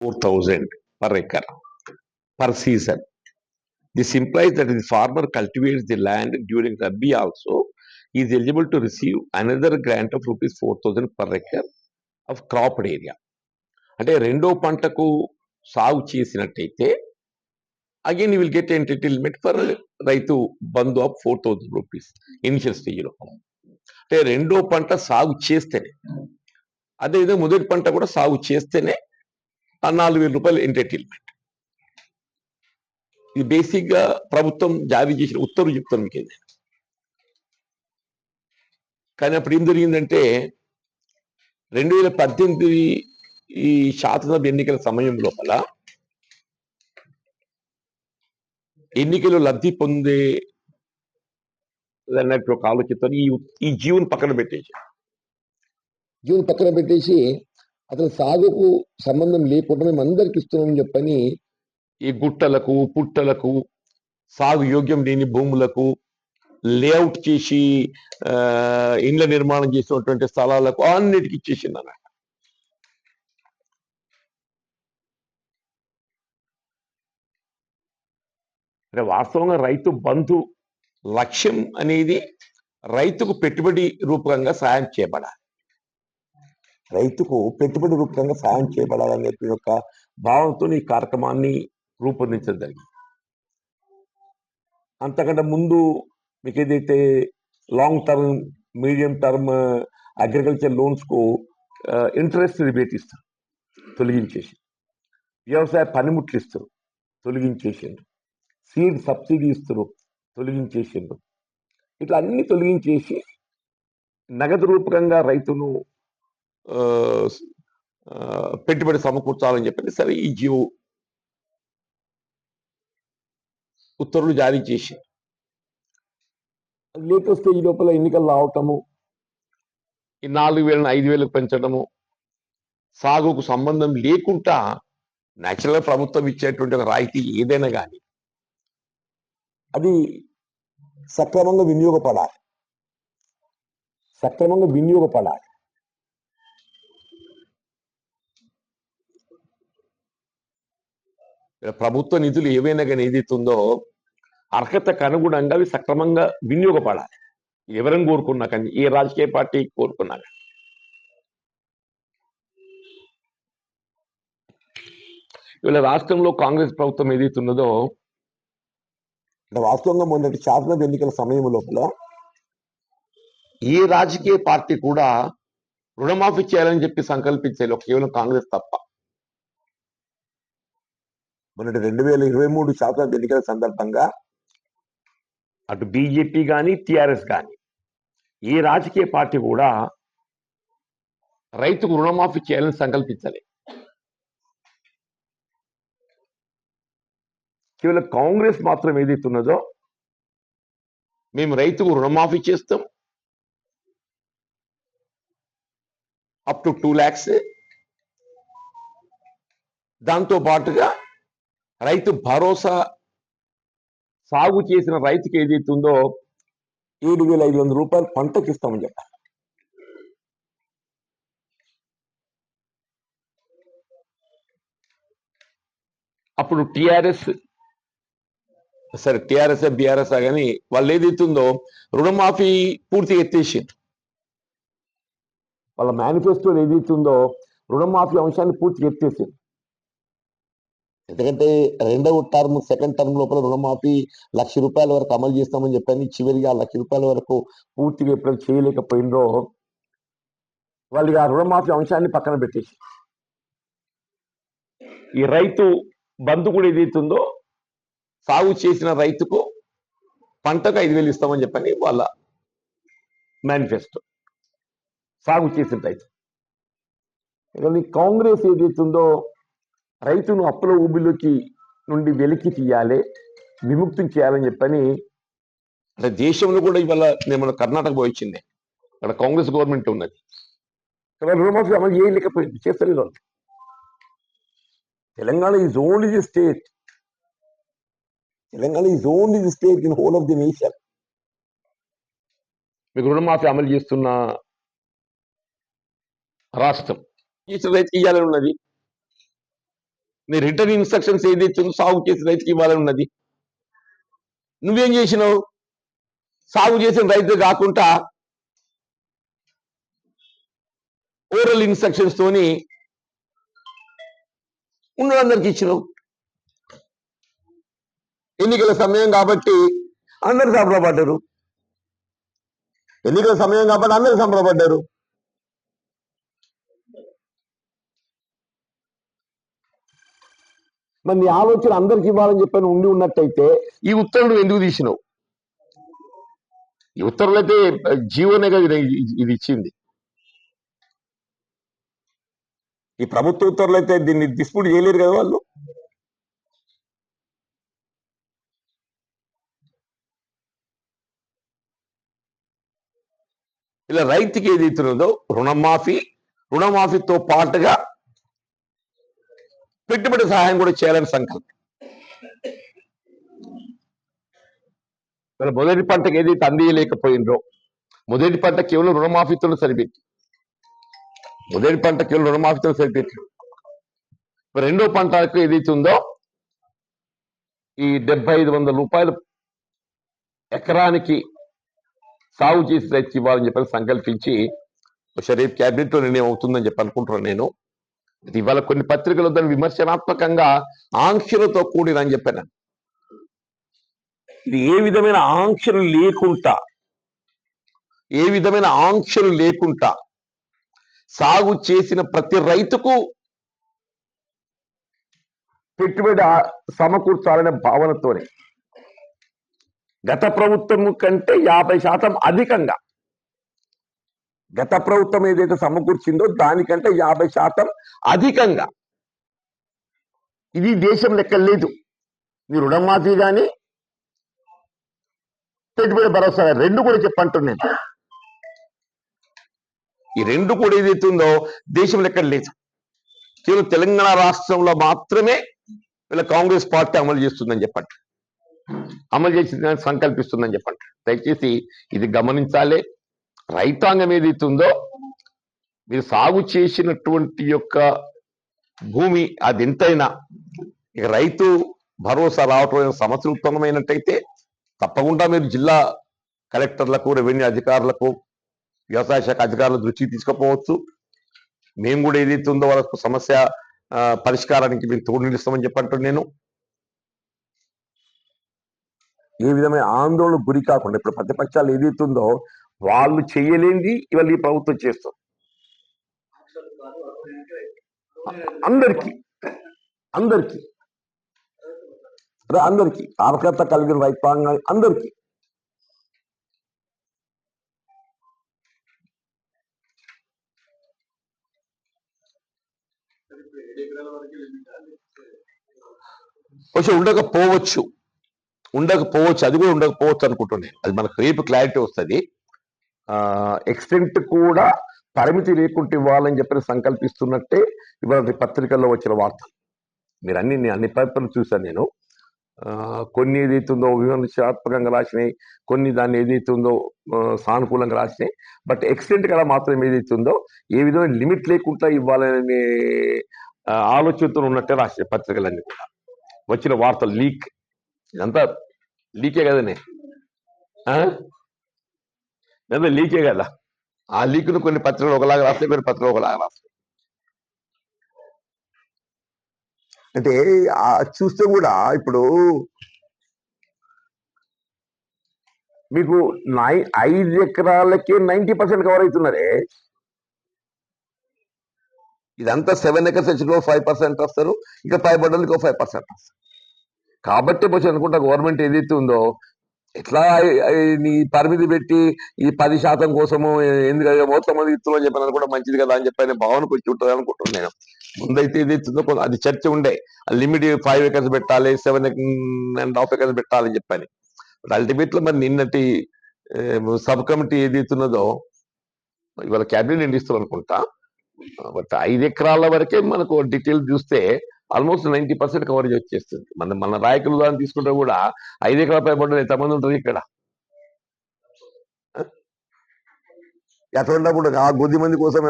Four thousand per acre per season this implies that is farmer cultivates the land during rabi also is eligible to receive another grant of rupees four thousand per acre of cropped area అంటే రెండో పంటకు సాగు చేసినట్టయితే again you will get entertainment for Rythu Bandhu of four thousand rupees initial స్టేజ్లో అంటే రెండో పంట సాగు చేస్తేనే అదేవిధంగా మొదటి పంట కూడా సాగు చేస్తేనే నాలుగు వేల రూపాయలు ఎంటర్టైన్మెంట్ ఇది బేసిక్గా ప్రభుత్వం జారీ చేసిన ఉత్తర్వు చెప్తాను మీకు ఏదైనా కానీ అప్పుడు ఏం జరిగిందంటే రెండు వేల పద్దెనిమిది ఈ శాసనసభ ఎన్నికల సమయం లోపల ఎన్నికలు లబ్ధి పొందే అన్నట్టు ఒక ఆలోచనతో ఈ ఈ జీవుని పక్కన పెట్టేసి జూన్ పక్కన పెట్టేసి అసలు సాగుకు సంబంధం లేకుండా మేము అందరికి ఇస్తున్నామని చెప్పని ఈ గుట్టలకు పుట్టలకు సాగు యోగ్యం లేని భూములకు లేఅవుట్ చేసి ఆ, ఇండ్ల నిర్మాణం చేసినటువంటి స్థలాలకు అన్నిటికి ఇచ్చేసింది అన్నమాట. అంటే వాస్తవంగా రైతు బంధు లక్ష్యం అనేది రైతుకు పెట్టుబడి రూపకంగా సాయం చేయబడాలి. రైతుకు పెట్టుబడి రూపకంగా సాయం చేయబడాలనే యొక్క భావంతో ఈ కార్యక్రమాన్ని రూపొందించడం జరిగింది. అంతకంటే ముందు మీకు ఏదైతే long term medium term agriculture లోన్స్కు interest rebate ఇస్తారు తొలగించేసి. వ్యవసాయ పనిముట్లు ఇస్తారు తొలగించేసిండ్రు. సీడ్ సబ్సిడీ ఇస్తారు తొలగించేసిండ్రు. ఇట్లా అన్ని తొలగించేసి నగదు రూపకంగా రైతును పెట్టుబడి సమకూర్చాలని చెప్పి సరే ఈ జియో ఉత్తర్వులు జారీ చేసి లేటెస్ట్ స్టేజ్ లోపల ఎన్నికలు రావటము ఈ నాలుగు వేలను ఐదు వేలకు పెంచడము సాగుకు సంబంధం లేకుండా నేచురల్ ప్రభుత్వం ఇచ్చేటువంటి ఒక రాయితీ ఏదైనా కానీ అది సక్రమంగా వినియోగపడాలి. సక్రమంగా వినియోగపడాలి. ప్రభుత్వ నిధులు ఏవైనా కానీ ఏదైతుందో అర్హతకు అనుగుణంగా అవి సక్రమంగా వినియోగపడాలి. ఎవరిని కోరుకున్నా కానీ ఏ రాజకీయ పార్టీ కోరుకున్నా కానీ. ఇవాళ రాష్ట్రంలో కాంగ్రెస్ ప్రభుత్వం ఏదైతున్నదో అంటే వాస్తవంగా మొన్నటి శాసనసభ ఎన్నికల సమయం లోపల ఏ రాజకీయ పార్టీ కూడా రుణమాఫీ చేయాలని చెప్పి సంకల్పించేది కేవలం కాంగ్రెస్ తప్ప. మొన్నటి రెండు వేల ఇరవై మూడు శాసనసభ ఎన్నికల సందర్భంగా అటు బీజేపీ కానీ టిఆర్ఎస్ కానీ ఏ రాజకీయ పార్టీ కూడా రైతుకు రుణమాఫీ చేయాలని సంకల్పించాలి. కేవలం కాంగ్రెస్ మాత్రం ఏదైతున్నదో మేము రైతుకు రుణమాఫీ చేస్తాం. Up to two lakhs. దాంతో పాటుగా రైతు భరోసా సాగు చేసిన రైతుకి ఏదైతే ఉందో ఏడు వేల ఐదు వందల రూపాయలు పంటకి ఇస్తామని చెప్పారు అప్పుడు టిఆర్ఎస్ సరే టిఆర్ఎస్ బిఆర్ఎస్ కానీ వాళ్ళు ఏదైతుందో రుణమాఫీ పూర్తిగా ఎత్తేసింది వాళ్ళ మేనిఫెస్టోలో ఏదైతుందో రుణమాఫీ అంశాన్ని పూర్తిగా ఎత్తేసింది ఎందుకంటే రెండవ టర్మ్ సెకండ్ టర్మ్ లోపల రుణమాఫీ లక్ష రూపాయల వరకు అమలు చేస్తామని చెప్పని. చివరిగా లక్ష రూపాయల వరకు పూర్తిగా ఎప్పుడైతే చేయలేకపోయిందో వాళ్ళు ఆ రుణమాఫీ అంశాన్ని పక్కన పెట్టేసి ఈ రైతు బంధు కూడా ఏదైతుందో సాగు చేసిన రైతుకు పంటకు ఐదు వేలు ఇస్తామని చెప్పని వాళ్ళ మేనిఫెస్టో సాగు చేసిన రైతు. కాంగ్రెస్ ఏదైతుందో రైతును అప్పుల ఊబిలోకి నుండి వెలికి తీయాలి విముక్తం చేయాలని చెప్పని అంటే దేశంలో కూడా ఇవాళ నేను మన కర్ణాటక పోయి వచ్చింది అక్కడ కాంగ్రెస్ గవర్నమెంట్ ఉన్నది. ఇక్కడ రుణమాఫీ అమలు చేయలేకపోయింది చేస్తలేదు వాళ్ళు. Telangana is only the state Telangana is only the state in whole of the nation మీకు రుణమాఫీ అమలు చేస్తున్న రాష్ట్రం. చేసిన రైతు ఇయ్యాలని ఉన్నది. రిటర్న్ ఇన్స్ట్రక్షన్స్ ఏదైతే ఉందో సాగు చేసిన రైతుకి ఇవ్వాలని ఉన్నది. నువ్వేం చేసినావు? సాగు చేసిన రైతు కాకుండా ఓరల్ ఇన్స్ట్రక్షన్స్ తోని ఉన్నదందరికి ఇచ్చినావు. ఎన్నికల సమయం కాబట్టి అందరు సంబరపడ్డారు. ఎన్నికల సమయం కాబట్టి అందరు సంబరపడ్డారు. మరి నీ ఆలోచన అందరికి ఇవ్వాలని చెప్పని ఉండి ఉన్నట్టయితే ఈ ఉత్తర్వులు ఎందుకు తీసినావు? ఈ ఉత్తర్వులు అయితే జీవోనే కదా ఇది- ఇచ్చింది. ఈ ప్రభుత్వ ఉత్తర్వులు అయితే దీన్ని డిస్ప్యూట్ చేయలేరు కదా వాళ్ళు? ఇలా రైతుకి ఏది ఇస్తున్నదో రుణమాఫీ రుణమాఫీతో పాటుగా పెట్టుబడి సహాయం కూడా చేయాలని సంకల్పం. మొదటి పంటకి ఏదైతే అందియలేకపోయిందో మొదటి పంట కేవలం రుణమాఫీతో సరిపెట్టి మొదటి పంట కేవలం రుణమాఫీతో సరిపెట్టి రెండో పంటకు ఏదైతే ఉందో ఈ డెబ్బై ఐదు వందల రూపాయలు ఎకరానికి సాగు చేసి రైతు ఇవ్వాలని చెప్పని సంకల్పించి బహుశా రేపు నిర్ణయం అవుతుందని చెప్పి అనుకుంటున్నాను నేను. ఇవాళ కొన్ని పత్రికలు దాన్ని విమర్శనాత్మకంగా ఆంక్షలతో కూడినని చెప్పాను. ఇది ఏ విధమైన ఆంక్షలు లేకుండా ఏ విధమైన ఆంక్షలు లేకుండా సాగు చేసిన ప్రతి రైతుకు పెట్టుబడి సమకూర్చాలనే భావనతోనే. గత ప్రభుత్వం కంటే యాభై శాతం అధికంగా గత ప్రభుత్వం ఏదైతే సమకూర్చిందో దానికంటే యాభై శాతం అధికంగా. ఇది దేశం లెక్క లేదు. ఈ రుణమాఫీ కానీ పెట్టుబడి భరోసా రెండు కూడా చెప్పంటున్నాను ఈ రెండు కూడా ఏదైతే ఉందో దేశం లెక్క లేదు. కేవలం తెలంగాణ రాష్ట్రంలో మాత్రమే వీళ్ళ కాంగ్రెస్ పార్టీ అమలు చేస్తుందని చెప్పండి. అమలు చేసిందని సంకల్పిస్తుందని చెప్పండి. దయచేసి ఇది గమనించాలి. రైతాంగం ఏదైతే ఉందో మీరు సాగు చేసినటువంటి యొక్క భూమి అది ఎంతైనా ఇక రైతు భరోసా రావటం సమస్య ఉత్తమమైనట్టయితే తప్పకుండా మీరు జిల్లా కలెక్టర్లకు రెవెన్యూ అధికారులకు వ్యవసాయ శాఖ అధికారుల దృష్టికి తీసుకుపోవచ్చు. మేము కూడా ఏదైతే ఉందో వాళ్ళకు సమస్య పరిష్కారానికి మేము తోడు నిలుస్తామని చెప్పంటాను నేను. ఏ విధమైన ఆందోళన గురి కాకుండా ఇప్పుడు ప్రతిపక్షాలు ఏదైతే ఉందో వాళ్ళు చేయలేనిది ఇవాళ ఈ ప్రభుత్వం చేస్తుంది. అందరికీ అందరికీ అదే అందరికీ అర్హత కలిగిన రైతాంగం అందరికీ. కొంచెం ఉండకపోవచ్చు. ఉండకపోవచ్చు అది కూడా ఉండకపోవచ్చు అనుకుంటున్నాను. అది మనకు రేపు క్లారిటీ వస్తుంది. ఎక్స్టెంట్ కూడా పరిమితి లేకుండా ఇవ్వాలని చెప్పి సంకల్పిస్తున్నట్టే ఇవాళ పత్రికల్లో వచ్చిన వార్త. మీరు అన్ని నేను అన్ని పేపర్లు చూశాను నేను. కొన్ని ఏదైతుందో విమర్శనాత్మకంగా రాసినాయి కొన్ని దాన్ని ఏదైతుందో సానుకూలంగా రాసినాయి. బట్ ఎక్స్టెంట్ కదా మాత్రం ఏదైతుందో ఏ విధమైన లిమిట్ లేకుండా ఇవ్వాలనే ఆలోచనతో ఉన్నట్టే రాసినాయి పత్రికలన్నీ కూడా. వచ్చిన వార్తలు లీక్. ఇదంతా లీకే కదనే. ఆ? లీకే కదా. ఆ లీక్ను కొన్ని పత్రికలు ఒకలాగా రాస్తాయి కొన్ని పత్రికలు ఒకలాగా రాస్తాయి అంటే చూస్తే కూడా ఇప్పుడు మీకు నై ఐదు ఎకరాలకి నైంటీ పర్సెంట్ కవర్ అవుతున్నారే? ఇదంతా సెవెన్ ఎకర్స్ వచ్చిన ఫైవ్ పర్సెంట్ వస్తారు. ఇంకా ఫైవ్ బడ్డలకి ఫైవ్ పర్సెంట్ వస్తారు. కాబట్టి కొంచెం అనుకుంటా గవర్నమెంట్ ఏదైతే ఉందో ఎట్లా నీ పరిమితి పెట్టి ఈ పది శాతం కోసము ఎందుకంటే మొత్తం మంది ఇస్తున్నాం చెప్పిన కూడా మంచిది కదా అని చెప్పి భావనకు వచ్చి ఉంటుంది అనుకుంటున్నాను నేను. ముందైతే ఇది ఇస్తుందో అది చర్చ ఉండే. లిమిట్ ఫైవ్ ఎకర్స్ పెట్టాలి సెవెన్ అండ్ హాఫ్ ఎకర్స్ పెట్టాలని చెప్పని. అల్టిమేట్లో మరి నిన్నటి సబ్ కమిటీ ఏది ఇస్తున్నదో ఇవాళ క్యాబినెట్ ఎండిస్తాం అనుకుంటా. బట్ ఐదు ఎకరాల వరకే మనకు డీటెయిల్ చూస్తే ఆల్మోస్ట్ నైన్టీ పర్సెంట్ కవరేజ్ వచ్చేస్తుంది. మన మన రాయకులు దాన్ని తీసుకుంటే కూడా ఐదు ఎకరాల పైబడి ఎంతమంది ఉంటుంది ఇక్కడ? అట్లా ఉన్నప్పుడు ఆ కొద్ది మంది కోసం